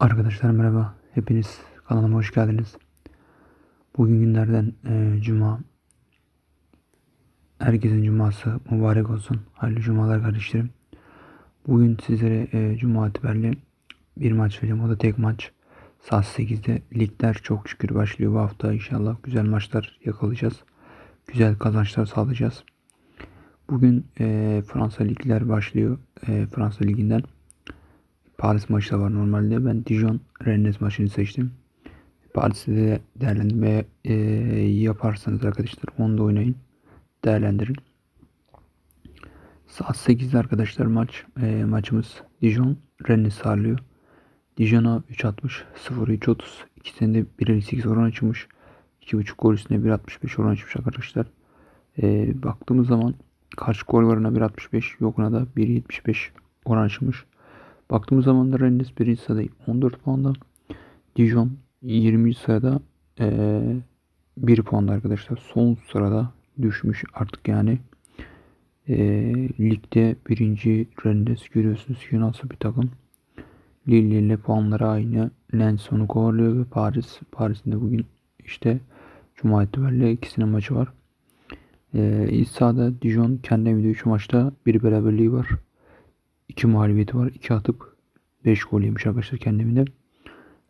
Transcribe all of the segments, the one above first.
Arkadaşlar merhaba. Hepiniz kanalıma hoş geldiniz. Bugün günlerden e, cuma. Herkesin cuması mübarek olsun. Hayırlı cumalar kardeşlerim. Bugün sizlere e, cuma itibariyle bir maç vereceğim. O da tek maç. Saat 8'de ligler çok şükür başlıyor bu hafta. İnşallah güzel maçlar yakalayacağız. Güzel kazançlar sağlayacağız. Bugün e, Fransa ligler başlıyor. E, Fransa liginden. Paris maçı da var normalde. Ben Dijon Rennes maçını seçtim. Paris'te de değerlendirme e, yaparsanız arkadaşlar onu da oynayın. Değerlendirin. Saat 8'de arkadaşlar maç e, maçımız Dijon Rennes ağırlıyor. Dijon'a 3.60 0 3.30 ikisinde 1.58 oran açılmış. 2.5 gol üstüne 1.65 oran açmış arkadaşlar. E, baktığımız zaman karşı gol varına 1.65 yokuna da 1.75 oran açılmış. Baktığımız zaman da Rennes birinci sırada 14 puanda. Dijon 20. sırada ee, 1 puanda arkadaşlar. Son sırada düşmüş artık yani. E, ligde birinci Rennes görüyorsunuz ki nasıl bir takım. Lille ile puanları aynı. Lens onu kovalıyor ve Paris. Paris'in de bugün işte Cuma itibariyle ikisinin maçı var. İlk sahada Dijon kendi evinde 3 maçta bir beraberliği var. 2 mağlubiyeti var. 2 atıp 5 gol yemiş arkadaşlar kendimde.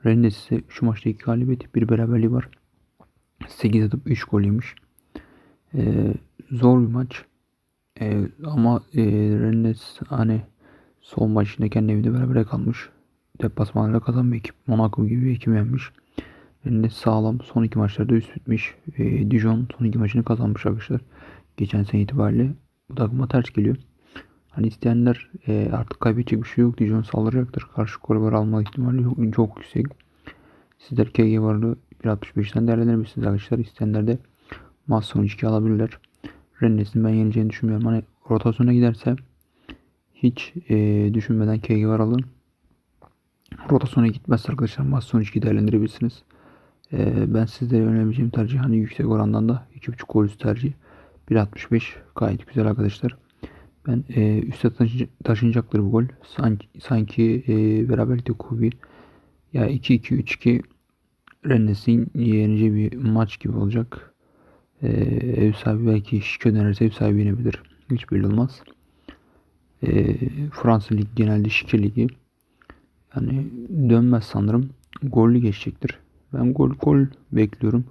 Rennes ise şu maçta 2 galibiyet, bir beraberliği var. 8 atıp 3 gol yemiş. Ee, zor bir maç. Ee, ama e, Rennes hani son maçında kendi evinde beraber kalmış. Deplasmanlara kazan bir ekip. Monaco gibi bir ekip yenmiş. Rennes sağlam. Son iki maçlarda üst bitmiş. E, Dijon son iki maçını kazanmış arkadaşlar. Geçen sene itibariyle. Bu takıma ters geliyor. Hani isteyenler e, artık kaybedecek bir şey yok. Dijon saldıracaktır. Karşı gol alma ihtimali çok, çok yüksek. Sizler KG varlığı 1.65'ten değerlendirebilirsiniz arkadaşlar. İsteyenler de maç sonu 2 alabilirler. Rennes'in ben yeneceğini düşünmüyorum. Hani rotasyona giderse hiç e, düşünmeden KG var alın. Rotasyona gitmezse arkadaşlar maç sonu 2 değerlendirebilirsiniz. E, ben sizlere önerebileceğim tercih hani yüksek orandan da 2.5 gol tercih. 1.65 gayet güzel arkadaşlar. Ben e, üste taşınacaktır bu gol. Sanki, sanki e, beraberlikte Kubi ya 2-2-3-2 Rennes'in yeneceği bir maç gibi olacak. E, ev sahibi belki şike dönerse ev sahibi yenebilir. Hiç belli olmaz. E, Fransa Ligi genelde şike ligi. Yani dönmez sanırım. Gollü geçecektir. Ben gol gol bekliyorum.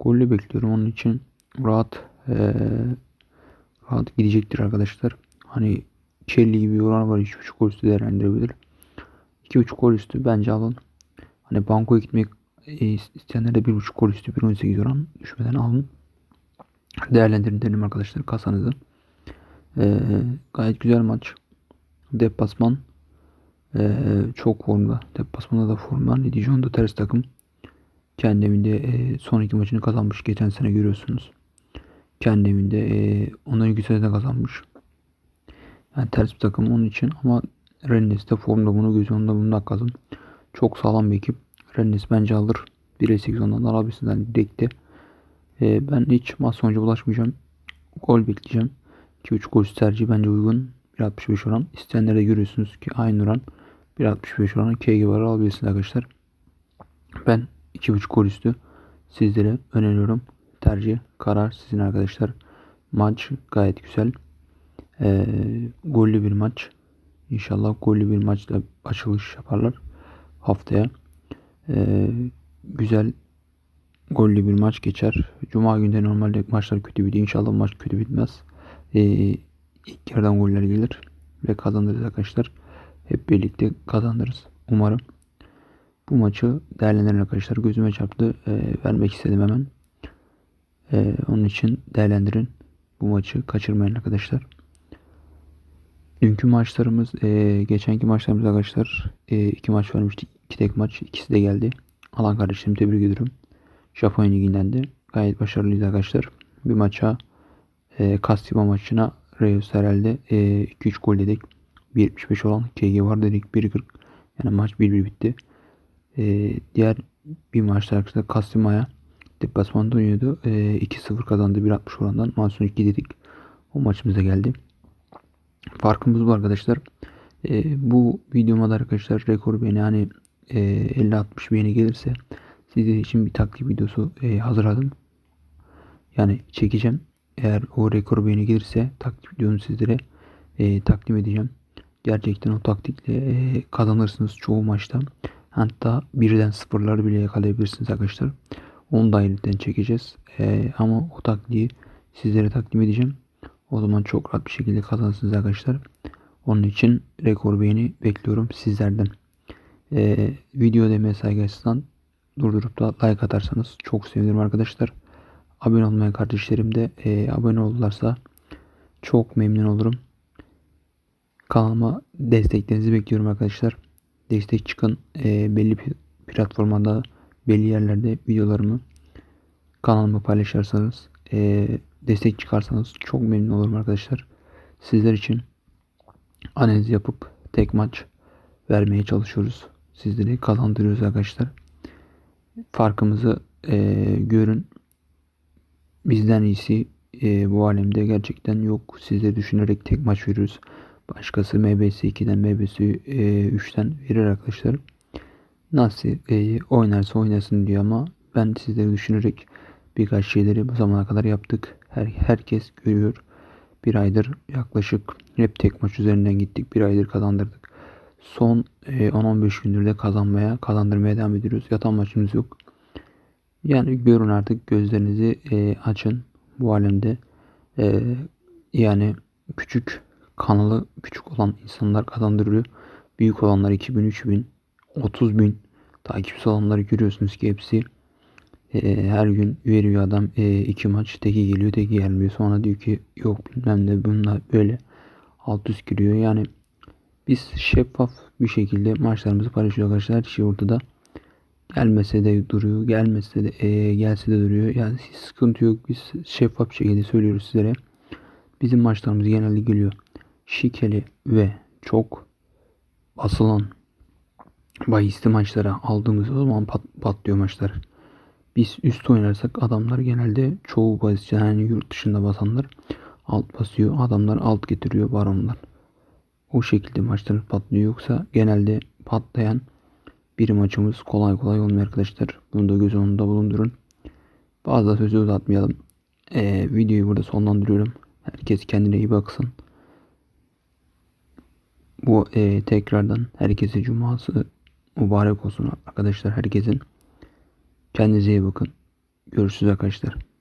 Gollü bekliyorum. Onun için rahat e, rahat gidecektir arkadaşlar. Hani Kelly gibi bir oran var. 2.5 gol üstü değerlendirebilir. 2.5 gol üstü bence alın. Hani bankoya gitmek e, isteyenler de 1.5 gol üstü 1.18 oran düşmeden alın. Değerlendirin derim arkadaşlar kasanızı. Ee, gayet güzel maç. Deplasman ee, çok formda. Deplasmanda da formda. Dijon'da ters takım. Kendi evinde e, son iki maçını kazanmış. Geçen sene görüyorsunuz. Kendi evinde e, iki sene de kazanmış. Yani ters bir takım onun için ama Rennes de formda bunu göz önünde bulunmak lazım. Çok sağlam bir ekip. Rennes bence alır. 1'e ondan alabilirsiniz direkte. Ee, ben hiç maç sonucu bulaşmayacağım. Gol bekleyeceğim. 2-3 gol tercih bence uygun. 1.65 oran. İsteyenlere görüyorsunuz ki aynı oran. 1.65 oran KG var alabilirsiniz arkadaşlar. Ben 2.5 gol üstü sizlere öneriyorum. Tercih, karar sizin arkadaşlar. Maç gayet güzel. E, gollü bir maç. İnşallah gollü bir maçla açılış yaparlar haftaya. E, güzel gollü bir maç geçer. Cuma günde normalde maçlar kötü bitiyor. İnşallah maç kötü bitmez. E, ilk yerden goller gelir ve kazanırız arkadaşlar. Hep birlikte kazanırız. Umarım. Bu maçı değerlendiren arkadaşlar gözüme çarptı. E, vermek istedim hemen. E, onun için değerlendirin. Bu maçı kaçırmayın arkadaşlar. Dünkü maçlarımız, e, geçenki maçlarımız arkadaşlar e, iki maç vermiştik. iki tek maç. ikisi de geldi. Alan kardeşlerimi tebrik ediyorum. Japonya liginden de gayet başarılıydı arkadaşlar. Bir maça e, Kastima maçına Reus herhalde e, 2-3 gol dedik. 1.75 olan KG var dedik. 1.40 yani maç 1-1 bitti. E, diğer bir maçta arkadaşlar Kastima'ya deplasmanda oynuyordu. E, 2-0 kazandı 1.60 orandan. Maç sonu 2 dedik. O maçımıza geldi. Farkımız bu arkadaşlar. E, bu videomda arkadaşlar rekor beni hani e, 50-60 beğeni gelirse sizler için bir taktik videosu e, hazırladım. Yani çekeceğim. Eğer o rekor beğeni gelirse taktik videonu sizlere e, takdim edeceğim. Gerçekten o taktikle e, kazanırsınız çoğu maçta. Hatta birden sıfırları bile yakalayabilirsiniz arkadaşlar. Onu da ayrıca çekeceğiz. E, ama o taktiği sizlere takdim edeceğim. O zaman çok rahat bir şekilde kazanırsınız arkadaşlar. Onun için rekor beğeni bekliyorum sizlerden. E, video demeye saygı durdurup da like atarsanız çok sevinirim arkadaşlar. Abone olmayan kardeşlerim de e, abone olurlarsa çok memnun olurum. Kanalıma desteklerinizi bekliyorum arkadaşlar. Destek çıkın. E, belli platformlarda belli yerlerde videolarımı kanalıma paylaşırsanız e, destek çıkarsanız çok memnun olurum arkadaşlar. Sizler için analiz yapıp tek maç vermeye çalışıyoruz. Sizleri kazandırıyoruz arkadaşlar. Farkımızı e, görün. Bizden iyisi e, bu alemde gerçekten yok. Sizleri düşünerek tek maç veriyoruz. Başkası MBS 2'den MBS e, 3'ten verir arkadaşlar. Nasıl e, oynarsa oynasın diyor ama ben sizleri düşünerek birkaç şeyleri bu zamana kadar yaptık. Her, herkes görüyor. Bir aydır yaklaşık hep tek maç üzerinden gittik. Bir aydır kazandırdık. Son e, 10-15 gündür de kazanmaya, kazandırmaya devam ediyoruz. Yatan maçımız yok. Yani görün artık gözlerinizi e, açın. Bu alemde e, yani küçük kanalı küçük olan insanlar kazandırıyor. Büyük olanlar 2000, 3000, 30 bin takipçisi olanları görüyorsunuz ki hepsi e, her gün veriyor adam e, iki maç teki geliyor teki gelmiyor. Sonra diyor ki yok bilmem ne bunlar böyle alt üst giriyor. Yani biz şeffaf bir şekilde maçlarımızı paylaşıyoruz arkadaşlar. Her şey ortada. Gelmese de duruyor. Gelmese de e, gelse de duruyor. Yani hiç sıkıntı yok. Biz şeffaf şekilde söylüyoruz sizlere. Bizim maçlarımız genelde geliyor. Şikeli ve çok basılan bahisli maçlara aldığımız zaman pat, patlıyor maçlar. Biz üst oynarsak adamlar genelde çoğu bahisçi yani yurt dışında basanlar alt basıyor. Adamlar alt getiriyor baronlar. O şekilde maçlar patlıyor. Yoksa genelde patlayan bir maçımız kolay kolay olmuyor arkadaşlar. Bunu da göz önünde bulundurun. Fazla sözü uzatmayalım. Ee, videoyu burada sonlandırıyorum. Herkes kendine iyi baksın. Bu e, tekrardan herkese cuması mübarek olsun arkadaşlar herkesin. Kendinize iyi bakın. Görüşürüz arkadaşlar.